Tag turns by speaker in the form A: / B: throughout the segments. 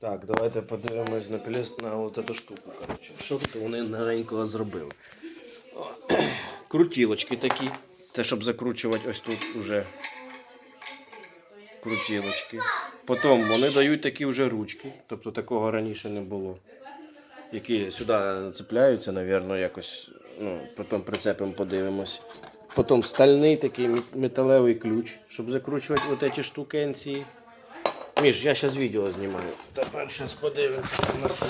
A: Так, давайте подивимось на піліс на от эту штуку. Коротше. Що тут вони новенького зробили? Крутілочки такі. Це щоб закручувати ось тут уже крутілочки. Потім вони дають такі вже ручки, тобто такого раніше не було. Які сюди цепляються, напевно, якось. Ну, потім прицепимо, подивимось. Потім стальний такий металевий ключ, щоб закручувати ці штукенці. Міш, я зараз відео знімаю. Тепер зараз подивимося, що у нас тут.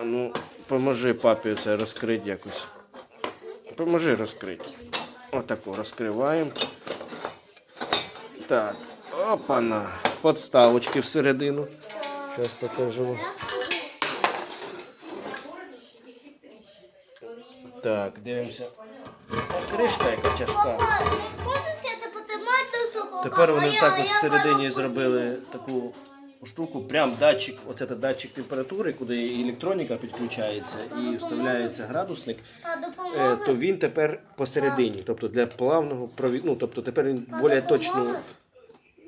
A: А ну, поможи папі це розкрити якось. Поможи розкрити. Отаку розкриваємо. Так, опана. Подставочки всередину. Зараз покажу. Так, дивимося. Кришка яка тяжка. Тепер вони так ось всередині зробили таку штуку, прям датчик, оце та датчик температури, куди і електроніка підключається і вставляється градусник, е, то він тепер посередині, тобто для плавного провід... ну, тобто тепер він більш точно,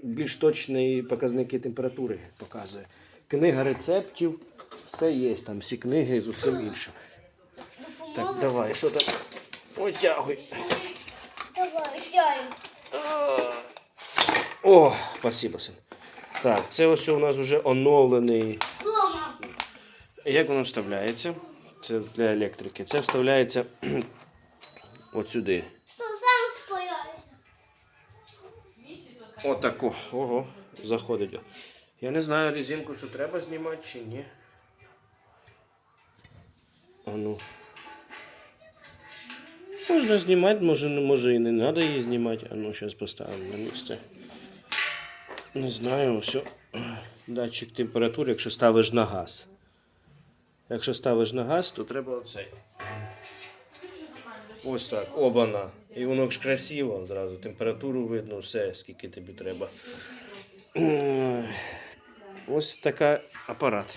A: більш точні показники температури показує. Книга рецептів, все є, там всі книги з усім іншим. Так, давай, що там? Витягуй.
B: Давай, чай.
A: О, спасибо, сын. Так, це ось у нас вже оновлений. Як воно вставляється? Це для електрики. Це вставляється от сюди. Отако. Ого, заходить. Я не знаю, резинку цю треба знімати чи ні. А ну. Можна знімати, може, може і не треба її знімати. А ну, зараз поставимо на місце. Не знаю, все. Датчик температури, якщо ставиш на газ. Якщо ставиш на газ, то треба оцей. Ось так, обана. І воно ж красиво зразу. Температуру видно, все, скільки тобі треба. Ось така апарат.